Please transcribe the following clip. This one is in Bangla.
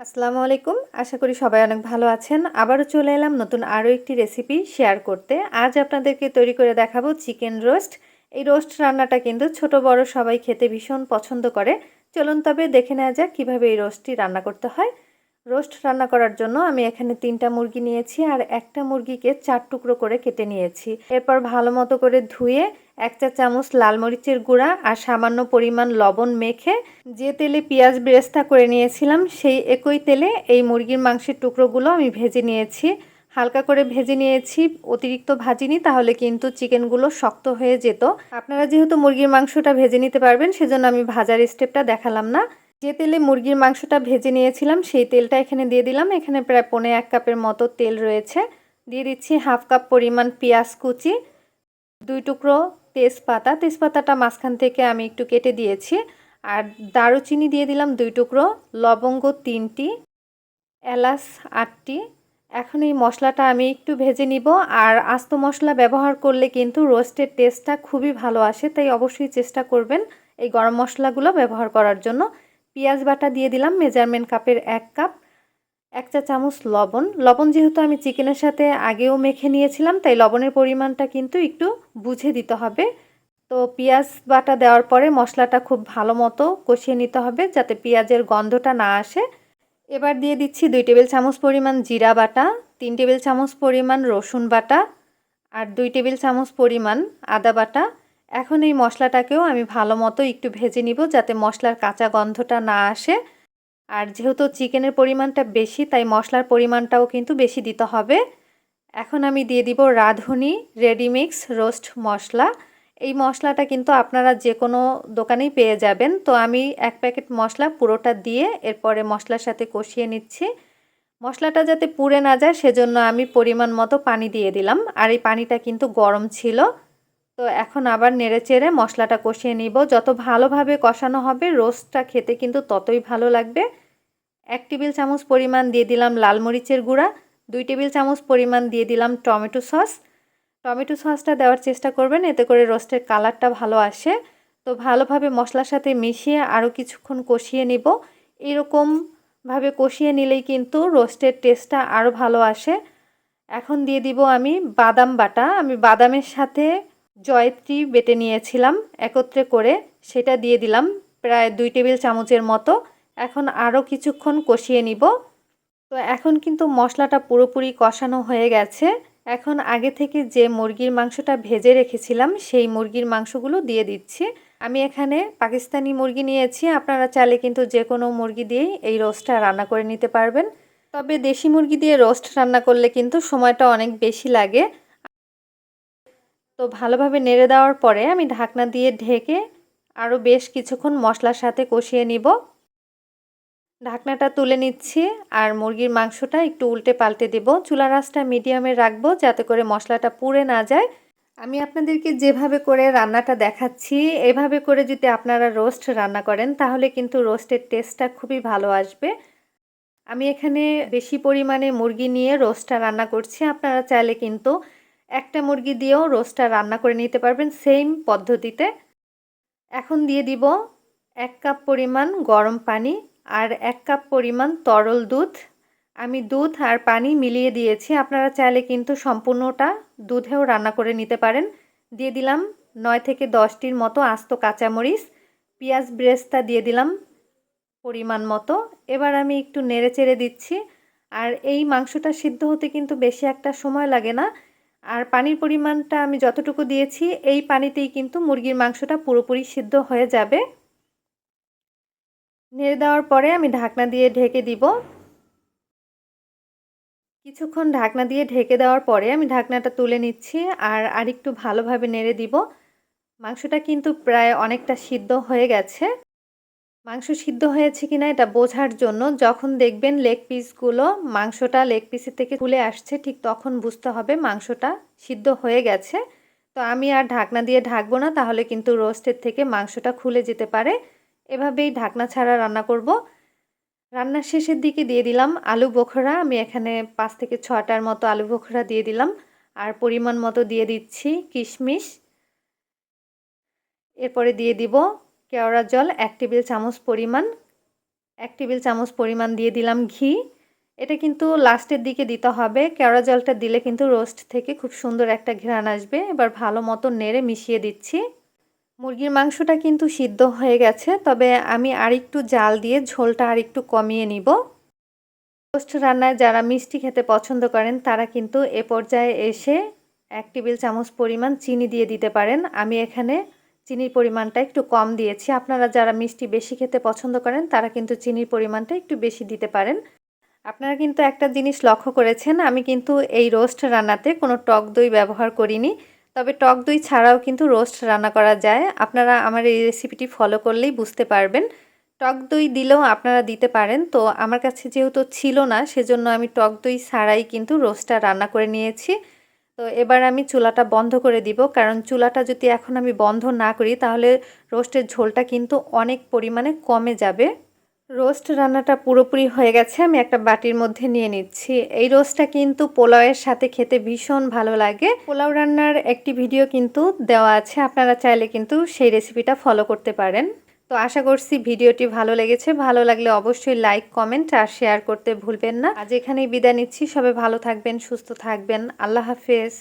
আসসালামু আলাইকুম। আশা করি সবাই অনেক ভালো আছেন। আবারও চলে এলাম নতুন আরও একটি রেসিপি শেয়ার করতে। আজ আপনাদেরকে তৈরি করে দেখাবো চিকেন রোস্ট এই রোস্ট রান্নাটা কিন্তু ছোট, বড় সবাই খেতে ভীষণ পছন্দ করে। চলুন তবে দেখে নেওয়া যাক কীভাবে এই রোস্টটি রান্না করতে হয়। রোস্ট রান্না করার জন্য আমি এখানে তিনটা মুরগি নিয়েছি আর একটা মুরগিকে চার টুকরো করে কেটে নিয়েছি। এরপর ভালো মতো করে ধুয়ে এক চা চামচ লাল মরিচের গুঁড়া আর সামান্য পরিমাণ লবণ মেখে যে তেলে পেঁয়াজ বেরেস্তা করে নিয়েছিলাম, সেই একই তেলে এই মুরগির মাংসের টুকরোগুলো আমি ভেজে নিয়েছি। হালকা করে ভেজে নিয়েছি, অতিরিক্ত ভাজিনি, তাহলে কিন্তু চিকেনগুলো শক্ত হয়ে যেত। আপনারা যেহেতু মুরগির মাংসটা ভেজে নিতে পারবেন, সেজন্য আমি ভাজার স্টেপটা দেখালাম না। যে তেলে মুরগির মাংসটা ভেজে নিয়েছিলাম, সেই তেলটা এখানে দিয়ে দিলাম। এখানে প্রায় পনে এক কাপের মতো তেল রয়েছে। দিয়ে দিচ্ছি হাফ কাপ পরিমাণ পেঁয়াজ কুচি, দুই টুকরো তেজপাতা, তেজপাতাটা মাঝখান থেকে আমি একটু কেটে দিয়েছি। আর দারুচিনি দিয়ে দিলাম দুই টুকরো, লবঙ্গ তিনটি, এলাচ আটটি। এখন এই মশলাটা আমি একটু ভেজে নিব। আর আস্ত মশলা ব্যবহার করলে কিন্তু রোস্টের টেস্টটা খুবই ভালো আসে, তাই অবশ্যই চেষ্টা করবেন এই গরম মশলাগুলো ব্যবহার করার জন্য। পেঁয়াজ বাটা দিয়ে দিলাম, মেজারমেন্ট কাপের এক কাপ। এক চা চামচ লবণ। লবণ যেহেতু আমি চিকেনের সাথে আগেও মেখে নিয়েছিলাম, তাই লবণের পরিমাণটা কিন্তু একটু বুঝে দিতে হবে। তো পেঁয়াজ বাটা দেওয়ার পরে মশলাটা খুব ভালো মতো কষিয়ে নিতে হবে যাতে পেঁয়াজের গন্ধটা না আসে। এবার দিয়ে দিচ্ছি দুই টেবিল চামচ পরিমাণ জিরা বাটা, তিন টেবিল চামচ পরিমাণ রসুন বাটা আর দুই টেবিল চামচ পরিমাণ আদা বাটা। এখন এই মশলাটাকেও আমি ভালো মতো একটু ভেজে নিব যাতে মশলার কাঁচা গন্ধটা না আসে। আর যেহেতু চিকেনের পরিমাণটা বেশি, তাই মশলার পরিমাণটাও কিন্তু বেশি দিতে হবে। এখন আমি দিয়ে দিব রাঁধুনি রেডিমিক্স রোস্ট মশলা। এই মশলাটা কিন্তু আপনারা যে কোনো দোকানেই পেয়ে যাবেন। তো আমি এক প্যাকেট মশলা পুরোটা দিয়ে এরপরে মশলার সাথে কষিয়ে নিচ্ছি। মশলাটা যাতে পুড়ে না যায়, সেজন্য আমি পরিমাণ মতো পানি দিয়ে দিলাম। আর এই পানিটা কিন্তু গরম ছিল। তো এখন আবার নেড়ে চেড়ে মশলাটা কষিয়ে নিব। যত ভালোভাবে কষানো হবে, রোস্টটা খেতে কিন্তু ততই ভালো লাগবে। এক টেবিল চামচ পরিমাণ দিয়ে দিলাম লাল মরিচের গুঁড়া, দুই টেবিল চামচ পরিমাণ দিয়ে দিলাম টমেটো সস। টমেটো সসটা দেওয়ার চেষ্টা করবেন, এতে করে রোস্টের কালারটা ভালো আসে। তো ভালোভাবে মশলার সাথে মিশিয়ে আরও কিছুক্ষণ কষিয়ে নিব। এরকমভাবে কষিয়ে নিলেই কিন্তু রোস্টের টেস্টটা আরও ভালো আসে। এখন দিয়ে দিব আমি বাদাম বাটা। আমি বাদামের সাথে জয়ত্রী বেটে নিয়েছিলাম একত্রে করে। সেটা দিয়ে দিলাম প্রায় দুই টেবিল চামচের মতো। এখন আরও কিছুক্ষণ কষিয়ে নিব। তো এখন কিন্তু মশলাটা পুরোপুরি কষানো হয়ে গেছে। এখন আগে থেকে যে মুরগির মাংসটা ভেজে রেখেছিলাম, সেই মুরগির মাংসগুলো দিয়ে দিচ্ছি। আমি এখানে পাকিস্তানি মুরগি নিয়েছি, আপনারা চাইলে কিন্তু যে কোনো মুরগি দিয়েই এই রোস্টটা রান্না করে নিতে পারবেন। তবে দেশি মুরগি দিয়ে রোস্ট রান্না করলে কিন্তু সময়টা অনেক বেশি লাগে। তো ভালোভাবে নেড়ে দেওয়ার পরে আমি ঢাকনা দিয়ে ঢেকে আরও বেশ কিছুক্ষণ মশলার সাথে কষিয়ে নিব। ঢাকনাটা তুলে নিচ্ছি আর মুরগির মাংসটা একটু উল্টে পাল্টে দেব। চুলা রাসটা মিডিয়ামে রাখব যাতে করে মশলাটা পুড়ে না যায়। আমি আপনাদেরকে যেভাবে করে রান্নাটা দেখাচ্ছি, এভাবে করে যদি আপনারা রোস্ট রান্না করেন, তাহলে কিন্তু রোস্টের টেস্টটা খুবই ভালো আসবে। আমি এখানে বেশি পরিমাণে মুরগি নিয়ে রোস্টটা রান্না করছি। আপনারা চাইলে কিন্তু একটা মুরগি দিয়েও রোস্টটা রান্না করে নিতে পারবেন সেম পদ্ধতিতে। এখন দিয়ে দিব এক কাপ পরিমাণ গরম পানি। আর এক কাপ পরিমাণ তরল দুধ। আমি দুধ আর পানি মিলিয়ে দিয়েছি। আপনারা চাইলে কিন্তু সম্পূর্ণটা দুধেও রান্না করে নিতে পারেন। দিয়ে দিলাম নয় থেকে দশটির মতো আস্ত কাঁচামরিচ। পেঁয়াজ ব্রেস্তা দিয়ে দিলাম পরিমাণ মতো। এবার আমি একটু নেড়ে চেড়ে দিচ্ছি। আর এই মাংসটা সিদ্ধ হতে কিন্তু বেশি একটা সময় লাগে না। আর পানির পরিমাণটা আমি যতটুকু দিয়েছি, এই পানিতেই কিন্তু মুরগির মাংসটা পুরোপুরি সিদ্ধ হয়ে যাবে। নেড়ে দেওয়ার পরে আমি ঢাকনা দিয়ে ঢেকে দিব। কিছুক্ষণ ঢাকনা দিয়ে ঢেকে দেওয়ার পরে আমি ঢাকনাটা তুলে নিচ্ছি আর আরেকটু ভালোভাবে নেড়ে দিব। মাংসটা কিন্তু প্রায় অনেকটা সিদ্ধ হয়ে গেছে। মাংস সিদ্ধ হয়েছে কিনা এটা বোঝার জন্য যখন দেখবেন লেগ পিসগুলো মাংসটা লেগ পিসের থেকে তুলে আসছে, ঠিক তখন বুঝতে হবে মাংসটা সিদ্ধ হয়ে গেছে। তো আমি আর ঢাকনা দিয়ে ঢাকবো না, তাহলে কিন্তু রোস্টের থেকে মাংসটা খুলে যেতে পারে। এভাবেই ঢাকনা ছাড়া রান্না করব। রান্নার শেষের দিকে দিয়ে দিলাম আলু বোখরা। আমি এখানে পাঁচ থেকে ছটার মতো আলু বোখরা দিয়ে দিলাম। আর পরিমাণ মতো দিয়ে দিচ্ছি কিশমিশ। এরপরে দিয়ে দিব কেওড়া জল, এক টেবিল চামচ পরিমাণ। এক টেবিল চামচ পরিমাণ দিয়ে দিলাম ঘি। এটা কিন্তু লাস্টের দিকে দিতে হবে। কেওড়া জলটা দিলে কিন্তু রোস্ট থেকে খুব সুন্দর একটা ঘ্রাণ আসবে। এবার ভালো মতো নেড়ে মিশিয়ে দিচ্ছি। মুরগির মাংসটা কিন্তু সিদ্ধ হয়ে গেছে, তবে আমি আরেকটু জাল দিয়ে ঝোলটা আরেকটু কমিয়ে নিব। রোস্ট রান্নায় যারা মিষ্টি খেতে পছন্দ করেন, তারা কিন্তু এ পর্যায়ে এসে এক টেবিল চামচ পরিমাণ চিনি দিয়ে দিতে পারেন। আমি এখানে চিনির পরিমাণটা একটু কম দিয়েছি। আপনারা যারা মিষ্টি বেশি খেতে পছন্দ করেন, তারা কিন্তু চিনির পরিমাণটা একটু বেশি দিতে পারেন। আপনারা কিন্তু একটা জিনিস লক্ষ্য করেছেন, আমি কিন্তু এই রোস্ট রান্নাতে কোনো টক দই ব্যবহার করিনি। তবে টক দই ছাড়াও কিন্তু রোস্ট রান্না করা যায়। আপনারা আমার এই রেসিপিটি ফলো করলেই বুঝতে পারবেন। টক দই দিলেও আপনারা দিতে পারেন। তো আমার কাছে যেহেতু ছিল না, সেজন্য আমি টক দই ছাড়াই কিন্তু রোস্টটা রান্না করে নিয়েছি। তো এবার আমি চুলাটা বন্ধ করে দিব। কারণ চুলাটা যদি এখন আমি বন্ধ না করি, তাহলে রোস্টের ঝোলটা কিন্তু অনেক পরিমাণে কমে যাবে। রোস্ট রান্নাটা পুরোপুরি হয়ে গেছে, আমি একটা বাটির মধ্যে নিয়ে নিচ্ছি। এই রোস্টটা কিন্তু পোলাওয়ের সাথে খেতে ভীষণ ভালো লাগে। পোলাও রান্নার একটি ভিডিও কিন্তু দেওয়া আছে, আপনারা চাইলে কিন্তু সেই রেসিপিটা ফলো করতে পারেন। তো আশা করছি ভিডিওটি ভালো লেগেছে, ভালো লাগলে অবশ্যই লাইক, কমেন্ট আর শেয়ার করতে ভুলবেন না। আজ এখানেই বিদায় নিচ্ছি, সবাই ভালো থাকবেন, সুস্থ থাকবেন, আল্লাহ হাফেজ।